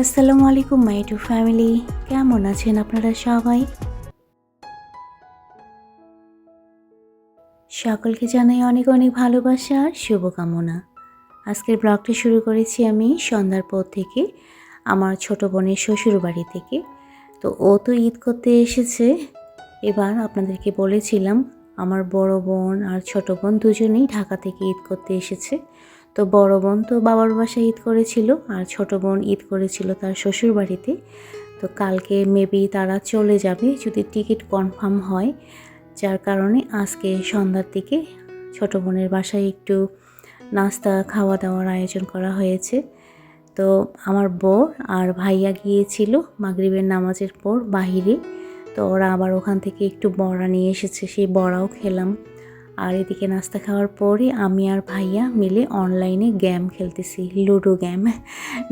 আসসালামু আলাইকুম, মাই two family. কেমন আছেন আপনারা সবাই? সকলকে জানাই অনেক অনেক ভালোবাসা আর শুভকামনা। আজকের ব্লগটা শুরু করেছি আমি সন্ধ্যার পর থেকে, আমার ছোট বোনের শ্বশুর বাড়ি থেকে। তো ও তো ঈদ করতে এসেছে। এবার আপনাদেরকে বলেছিলাম, আমার বড় বোন আর ছোট বোন দুজনেই ঢাকা থেকে ঈদ করতে এসেছে। তো বড় বোন তো বাবার বাসায় ঈদ করেছিল আর ছোট বোন ঈদ করেছিল তার শ্বশুর বাড়িতে তো কালকে মেবি তারা চলে যাবে যদি টিকিট কনফার্ম হয়, যার কারণে আজকে সন্ধ্যার দিকে ছোট বোনের বাসায় একটু নাস্তা খাওয়া দাওয়ার আয়োজন করা হয়েছে। তো আমার বর আর ভাইয়া গিয়েছিল মাগরিবের নামাজের পর বাহিরে। তো ওরা আবার ওখান থেকে একটু বড়া নিয়ে এসেছে, সেই বড়াও খেলাম। আর এদিকে নাস্তা খাওয়ার পরে আমি আর ভাইয়া মিলে অনলাইনে গেম খেলতেছি লুডো গেম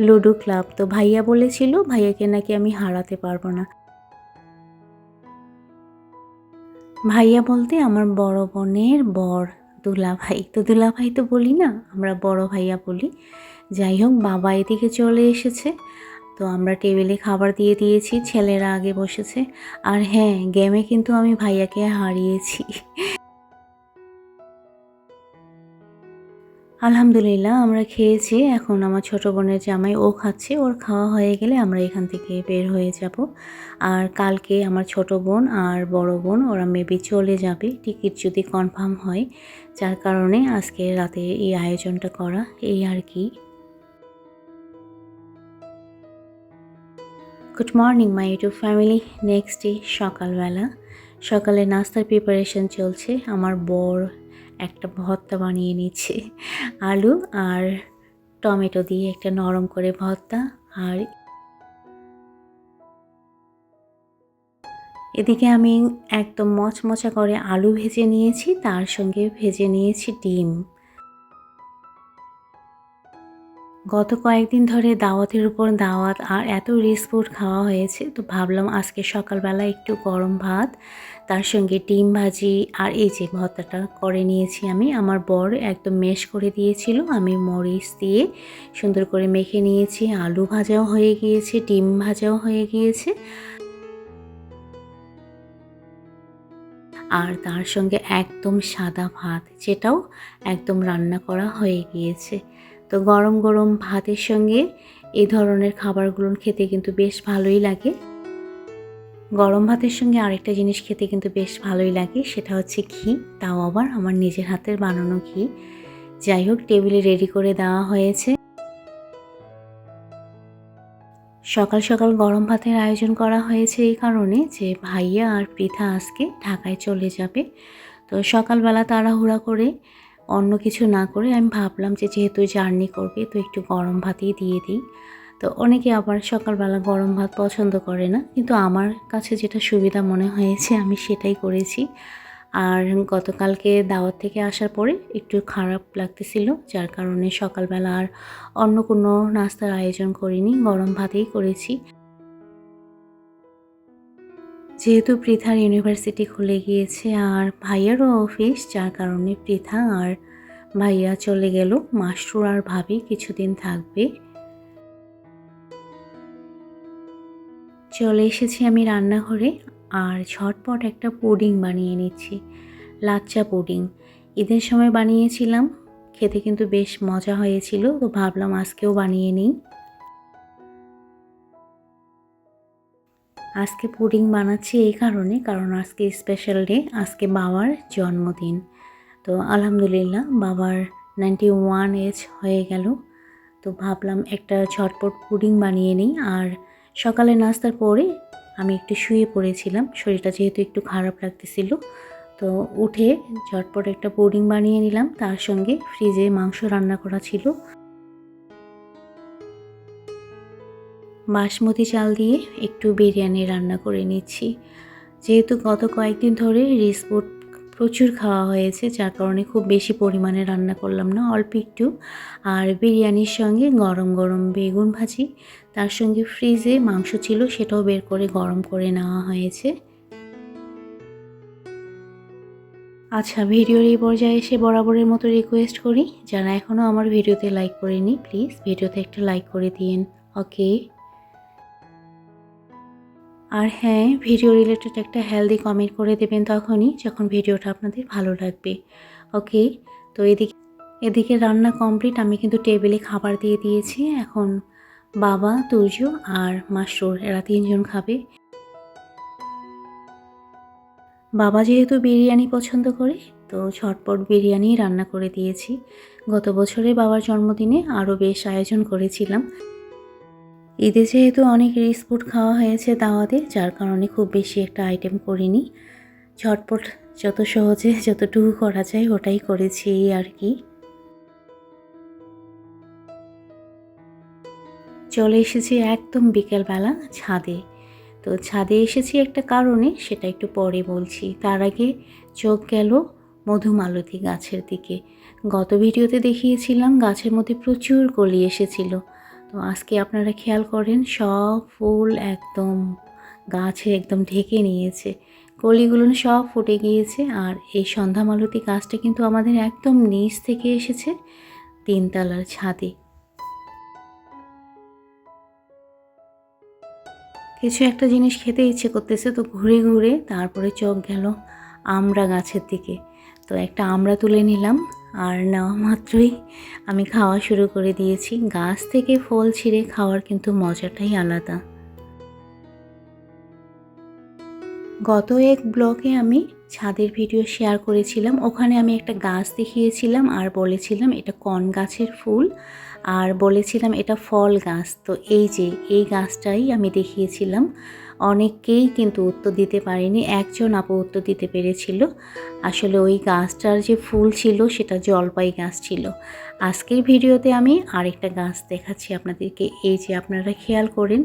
লুডো ক্লাব তো ভাইয়া বলেছিল, ভাইয়াকে নাকি আমি হারাতে পারব না। ভাইয়া বলতে, আমার বড় বোনের বর দুলা ভাই তো দুলা ভাই তো বলি না, আমরা বড় ভাইয়া বলি। যাই হোক, বাবা এদিকে চলে এসেছে। তো আমরা টেবিলে খাবার দিয়ে দিয়েছি, ছেলেরা আগে বসেছে। আর হ্যাঁ গেমে কিন্তু আমি ভাইয়াকে হারিয়েছি। আলহামদুলিল্লাহ, আমরা খেয়েছি। এখন আমার ছোট বোনের জামাই ও খাচ্ছে। ওর খাওয়া হয়ে গেলে আমরা এখান থেকে বের হয়ে যাব। আর কালকে আমার ছোট বোন আর বড় বোন, ওরা মেবি চলে যাবে। টিকিট যদি কনফার্ম হয়, যার কারণে আজকে রাতে এই আয়োজনটা করা, এই আর কি। Good morning my YouTube family next day সকালবেলা। সকালে নাস্তার প্রিপারেশন চলছে। আমার বর একটা ভর্তা বানিয়ে নিচ্ছে। আলু আর টমেটো দিয়ে একটা নরম করে ভর্তা আর এদিকে আমি একদম মচমচা করে আলু ভেজে নিয়েছি, তার সঙ্গে ভেজে নিয়েছি ডিম। গত কয়েকদিন ধরে দাওয়াতের উপর দাওয়াত আর এত রিচ ফুড খাওয়া হয়েছে, তো ভাবলাম আজকে সকালবেলা একটু গরম ভাত, তার সঙ্গে ডিম ভাজি আর এই যে ভর্তাটা করে নিয়েছি আমি। আমার বর একদম মেশ করে দিয়েছিল, আমি মরিচ দিয়ে সুন্দর করে মেখে নিয়েছি, আলু ভাজাও হয়ে গিয়েছে, ডিম ভাজাও হয়ে গিয়েছে। আর তার সঙ্গে একদম সাদা ভাত, যেটাও একদম রান্না করা হয়ে গিয়েছে। তো গরম গরম ভাতের সঙ্গে এই ধরনের খাবারগুলো খেতে কিন্তু বেশ ভালোই লাগে। গরম ভাতের সঙ্গে আরেকটা জিনিস খেতে কিন্তু বেশ ভালোই লাগে, সেটা হচ্ছে ঘি। তাও আবার আমার নিজের হাতের বানানো ঘি। যাই হোক, টেবিলে রেডি করে দেওয়া হয়েছে। সকাল সকাল গরম ভাতের আয়োজন করা হয়েছে এই কারণে যে ভাইয়া আর পৃথা আজকে ঢাকায় চলে যাবে। তো সকালবেলা তাড়াহুড়া করে অন্য কিছু না করে আমি ভাবলাম যে যেহেতু জার্নি করবে, তো একটু গরম ভাতই দিয়ে দিই। তো অনেকে আবার সকালবেলা গরম ভাত পছন্দ করে না, কিন্তু আমার কাছে যেটা সুবিধা মনে হয়েছে আমি সেটাই করেছি। আর গতকালকে দাওয়াত থেকে আসার পরে একটু খারাপ লাগতেছিল, যার কারণে সকালবেলা আর অন্য কোনো নাস্তার আয়োজন করিনি, গরম ভাতেই করেছি। যেহেতু পৃথার ইউনিভার্সিটি খুলে গিয়েছে আর ভাইয়ারও অফিস, যার কারণে পৃথা আর ভাইয়া চলে গেল। মাস্টুর আর ভাবি কিছুদিন থাকবে। চলে এসেছি আমি রান্নাঘরে আর ঝটপট একটা পুডিং বানিয়ে নিচ্ছি, লাচ্চা পুডিং। ঈদের সময় বানিয়েছিলাম, খেতে কিন্তু বেশ মজা হয়েছিল, তো ভাবলাম আজকেও বানিয়ে নিই। আজকে পুডিং বানাচ্ছি এই কারণে, কারণ আজকে স্পেশাল ডে আজকে বাবার জন্মদিন। তো আলহামদুলিল্লাহ, বাবার নাইনটি ওয়ান এজ হয়ে গেল। তো ভাবলাম একটা ঝটপট পুডিং বানিয়ে নিই, আর সকালে নাস্তার পরে আমি একটু শুয়ে পড়েছিলাম, শরীরটা যেহেতু একটু খারাপ লাগতেছিল। তো উঠে ঝটপট একটা পুডিং বানিয়ে নিলাম, তার সঙ্গে ফ্রিজে মাংস রান্না করা ছিল। বাসমতি চাল দিয়ে একটু বিরিয়ানি রান্না করে নিচ্ছি। যেহেতু গত কয়েকদিন ধরে রিসপোর্ট প্রচুর খাওয়া হয়েছে, যার কারণে খুব বেশি পরিমাণে রান্না করলাম না, অল্প একটু। আর বিরিয়ানির সঙ্গে গরম গরম বেগুন ভাজি, তার সঙ্গে ফ্রিজে মাংস ছিল, সেটাও বের করে গরম করে নেওয়া হয়েছে। আচ্ছা ভিডিওর এই পর্যায়ে এসে বরাবরের মতো রিকোয়েস্ট করি। যারা এখনও আমার ভিডিওতে লাইক করেনি প্লিজ ভিডিওতে একটা লাইক করে দিন ওকে আর হ্যাঁ ভিডিও রিলেটেড একটা হেলদি কমেন্ট করে দেবেন তখনই যখন ভিডিওটা আপনাদের ভালো লাগবে। ওকে তো এদিকে এদিকে রান্না কমপ্লিট আমি কিন্তু টেবিলে খাবার দিয়ে দিয়েছি। এখন বাবা, তুর্য আর মাসরুর, এরা তিনজন খাবে। বাবা যেহেতু বিরিয়ানি পছন্দ করে, তো ঝটপট বিরিয়ানি রান্না করে দিয়েছি। গত বছরে বাবার জন্মদিনে আরও বেশ আয়োজন করেছিলাম। ঈদে যেহেতু অনেক রিস ফুড খাওয়া হয়েছে দাওয়াতে, যার কারণে খুব বেশি একটা আইটেম করিনি। ঝটপট যত সহজে যতটুকু করা যায় ওটাই করেছি আর কি। চলে এসেছি একদম বিকেলবেলা ছাদে। তো ছাদে এসেছি একটা কারণে, সেটা একটু পরে বলছি। তার আগে চোখ গেল মধুমালতী গাছের দিকে। গত ভিডিওতে দেখিয়েছিলাম গাছের মধ্যে প্রচুর কলি এসেছিল। তো আজকে আপনারা খেয়াল করেন, সব ফুল একদম গাছে একদম ঢেকে নিয়েছে। কলিগুলো সব ফুটে গিয়েছে আর এই সন্ধ্যামালতী গাছটা কিন্তু আমাদের একদম নিচ থেকে এসেছে তিনতলার ছাদে। কিছু একটা জিনিস খেতে ইচ্ছে করতেছে তো ঘুরে ঘুরে তারপরে চোখ গেল আমরা গাছের দিকে। তো একটা আমরা তুলে নিলাম। আর নেওয়া মাত্রই আমি খাওয়া শুরু করে দিয়েছি। গাছ থেকে ফল ছিঁড়ে খাওয়ার কিন্তু মজাটাই আলাদা। গত এক ব্লকে আমি ছাদের ভিডিও শেয়ার করেছিলাম। ওখানে আমি একটা গাছ দেখিয়েছিলাম আর বলেছিলাম এটা কন গাছের ফুল আর বলেছিলাম এটা ফল গাছ। তো এই যে, এই গাছটাই আমি দেখিয়েছিলাম। অনেককেই কিন্তু উত্তর দিতে পারেনি, একজন আপু উত্তর দিতে পেরেছিল। আসলে ওই গাছটার যে ফুল ছিল সেটা জলপাই গাছ ছিল। আজকের ভিডিওতে আমি আরেকটা গাছ দেখাচ্ছি আপনাদেরকে। এই যে আপনারা খেয়াল করেন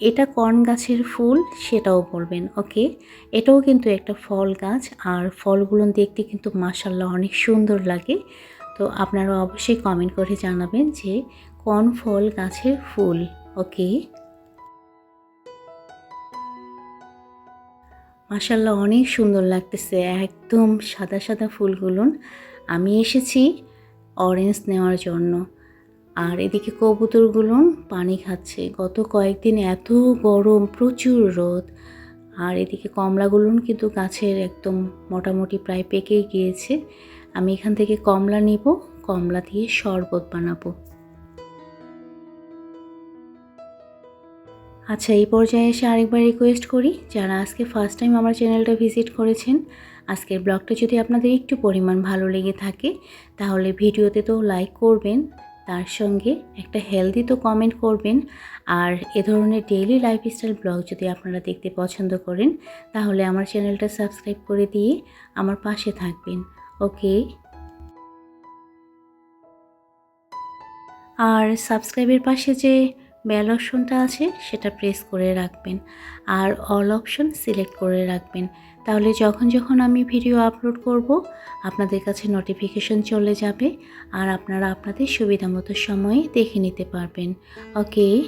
এটা কর্ন গাছের ফুল, সেটাও বলবেন, ওকে? এটাও কিন্তু একটা ফল গাছ, আর ফলগুলো দেখতে কিন্তু মাসাল্লাহ অনেক সুন্দর লাগে। তো আপনারা অবশ্যই কমেন্ট করে জানাবেন যে কোন ফল গাছের ফুল, ওকে? মাসাল্লাহ অনেক সুন্দর লাগতেছে, একদম সাদা সাদা ফুলগুলো। আমি এসেছি অরেঞ্জ নেওয়ার জন্য। আর এদিকে কবুতরগুলো পানি খাচ্ছে। গত কয়েকদিন এত গরম, প্রচুর রোদ। আর এদিকে কমলাগুলো কিন্তু গাছের একদম মোটামুটি প্রায় পেকেই গিয়েছে। আমি এখান থেকে কমলা নিব, কমলা দিয়ে শরবত বানাবো। আচ্ছা এই পর্যায়ে এসে আরেকবার রিকোয়েস্ট করি, যারা আজকে ফার্স্ট টাইম আমার চ্যানেলটা ভিজিট করেছেন, আজকের ব্লগটা যদি আপনাদের একটু পরিমাণ ভালো লেগে থাকে, তাহলে ভিডিওতে তো লাইক করবেন। তার সঙ্গে একটা হেলদি তো কমেন্ট করবেন। আর এ ধরনের ডেইলি লাইফস্টাইল ব্লগ যদি আপনারা দেখতে পছন্দ করেন, তাহলে আমার চ্যানেলটা সাবস্ক্রাইব করে দিয়ে আমার পাশে থাকবেন। ওকে আর সাবস্ক্রাইবের পাশে যে বেল অপশনটা আছে, সেটা প্রেস করে রাখবেন। আর অল অপশন সিলেক্ট করে রাখবেন। তাহলে যখন যখন আমি ভিডিও আপলোড করব, আপনাদের কাছে নোটিফিকেশন চলে যাবে আর আপনারা আপনাদের সুবিধা মতো সময়ে দেখে নিতে পারবেন। ওকে?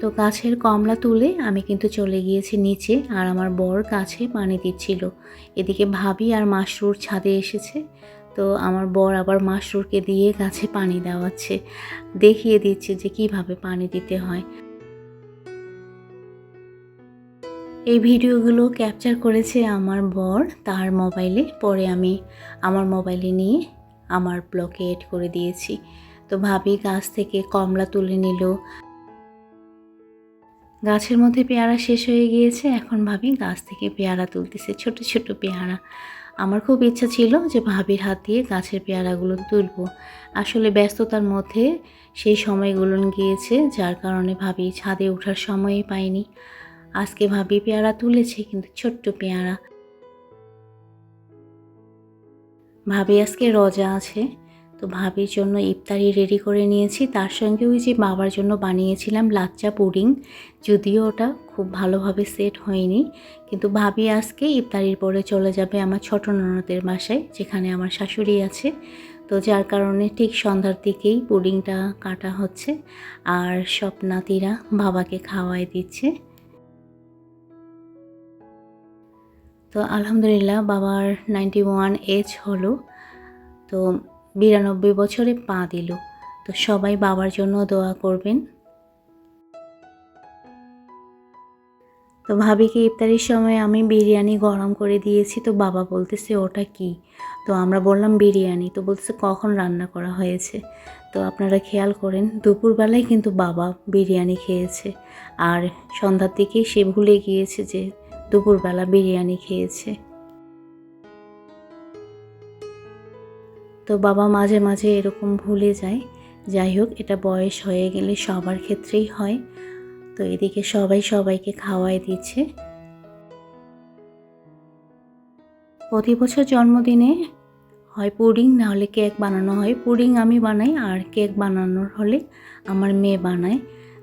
তো গাছের কমলা তুলে আমি কিন্তু চলে গিয়েছি নিচে আর আমার বর গাছে পানি দিচ্ছিল। এদিকে ভাবি আর মাশরুর ছাদে এসেছে। তো আমার বর আবার মাসরুরকে দিয়ে গাছে পানি দেওয়াচ্ছে। দেখিয়ে দিচ্ছে যে কীভাবে পানি দিতে হয়। এই ভিডিওগুলো ক্যাপচার করেছে আমার বর তার মোবাইলে। পরে আমি আমার মোবাইলে নিয়ে আমার ব্লকে এড করে দিয়েছি। তো ভাবি গাছ থেকে কমলা তুলে নিল। গাছের মধ্যে পেয়ারা শেষ হয়ে গিয়েছে। এখন ভাবি গাছ থেকে পেয়ারা তুলতেছে, ছোট ছোট পেয়ারা। আমার খুব ইচ্ছা ছিল যে ভাবির হাত দিয়ে গাছের পেয়ারাগুলো তুলব। আসলে ব্যস্ততার মধ্যে সেই সময়গুলো গিয়েছে, যার কারণে ভাবি ছাদে ওঠার সময়ই পাইনি। আজকে ভাবি পেয়ারা তুলেছে, কিন্তু ছোট্ট পেয়ারা। ভাবি আজকে রজা আছে, তো ভাবির জন্য ইফতারি রেডি করে নিয়েছি। তার সঙ্গে ওই যে বাবার জন্য বানিয়েছিলাম লাচ্চা পুডিং, যদিও ওটা খুব ভালোভাবে সেট হয়নি। কিন্তু ভাবি আজকে ইফতারির পরে চলে যাবে আমার ছোট ননদের বাসায়, যেখানে আমার শাশুড়ি আছে। তো যার কারণে ঠিক সন্ধ্যার দিকেই পুডিংটা কাটা হচ্ছে, আর সব নাতিরা বাবাকে খাওয়াই দিচ্ছে। তো আলহামদুলিল্লাহ বাবার নাইনটি ওয়ান এজ হলো, তো বিরানব্বই বছরে পা দিল। তো সবাই বাবার জন্য দোয়া করবেন। তো ভাবিকে ইফতারির সময় আমি বিরিয়ানি গরম করে দিয়েছি, তো বাবা বলতেছে, ওটা কি? তো আমরা বললাম, বিরিয়ানি। তো বলতেছে, কখন রান্না করা হয়েছে? তো আপনারা খেয়াল করেন, দুপুরবেলায় কিন্তু বাবা বিরিয়ানি খেয়েছে। আর সন্ধ্যার দিকেই সে ভুলে গিয়েছে যে দুপুরবেলা বিরিয়ানি খেয়েছে। তো বাবা মাঝে মাঝে এরকম ভুলে যায়। যাই হোক, এটা বয়স হয়ে গেলে সবার ক্ষেত্রেই হয়। তো এদিকে সবাই সবাইকে খাওয়াই দিচ্ছে। প্রতি বছর জন্মদিনে হয় পুডিং, না হলে কেক বানানো হয়। পুডিং আমি বানাই আর কেক বানানোর হলে আমার মেয়ে বানায়।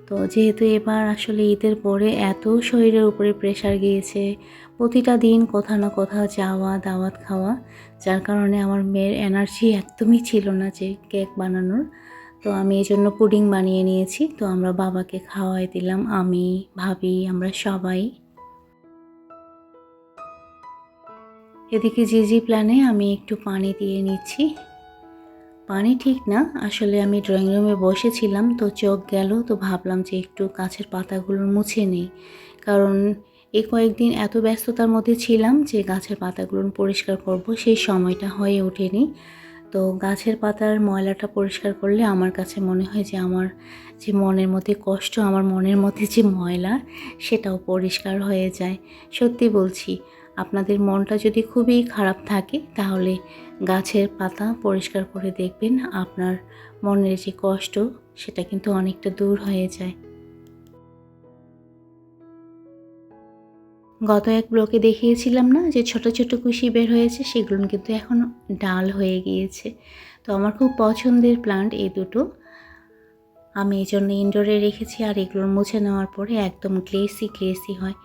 তো যেহেতু এবার আসলে ঈদের পরে এত শরীরের উপরে প্রেশার গিয়েছে, প্রতিটা দিন কোথাও না কোথাও যাওয়া, দাওয়াত খাওয়া, যার কারণে আমার মেয়ের এনার্জি একদমই ছিল না যে কেক বানানোর। তো আমি এই জন্য পুডিং বানিয়ে নিয়েছি, তো আমরা বাবাকে খাওয়াই দিলাম, আমি, ভাবি, আমরা সবাই। এদিকে জি জি প্ল্যানে আমি একটু পানি দিয়ে নিচ্ছি। পানি ঠিক না। আসলে আমি ড্রয়িং রুমে বসেছিলাম, তো চোখ গেল, তো ভাবলাম যে একটু গাছের পাতাগুলো মুছে নেই। কারণ এই কয়েকদিন এত ব্যস্ততার মধ্যে ছিলাম যে গাছের পাতাগুলো পরিষ্কার করব, সেই সময়টা হয়ে ওঠেনি। তো গাছের পাতার ময়লাটা পরিষ্কার করলে আমার কাছে মনে হয় যে আমার যে মনের মধ্যে কষ্ট, আমার মনের মধ্যে যে ময়লা, সেটাও পরিষ্কার হয়ে যায়। সত্যি বলছি আপনাদের মনটা যদি খুবই খারাপ থাকে, তাহলে গাছের পাতা পরিষ্কার করে দেখবেন। আপনার মনের যে কষ্ট, সেটা কিন্তু অনেকটা দূর হয়ে যায়। গত এক ব্লকে দেখিয়েছিলাম না যে ছোট ছোট কুশি বের হয়েছে, সেগুলো কিন্তু এখন ডাল হয়ে গিয়েছে। তো আমার খুব পছন্দের প্লান্ট এই দুটো। আমি এই জন্য ইনডোরে রেখেছি আর এগুলোর মুছে নেওয়ার পরে একদম গ্লেসি গ্লেসি হয়।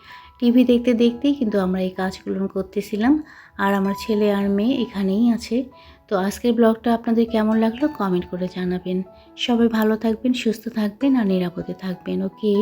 টিভি দেখতে দেখতেই কিন্তু আমরা এই কাজগুলো করতেছিলাম। আর আমার ছেলে আর মেয়ে এখানেই আছে। তো আজকের ব্লগটা আপনাদের কেমন লাগল কমেন্ট করে জানাবেন। সবাই ভালো থাকবেন, সুস্থ থাকবেন আর নিরাপদে থাকবেন, ওকে?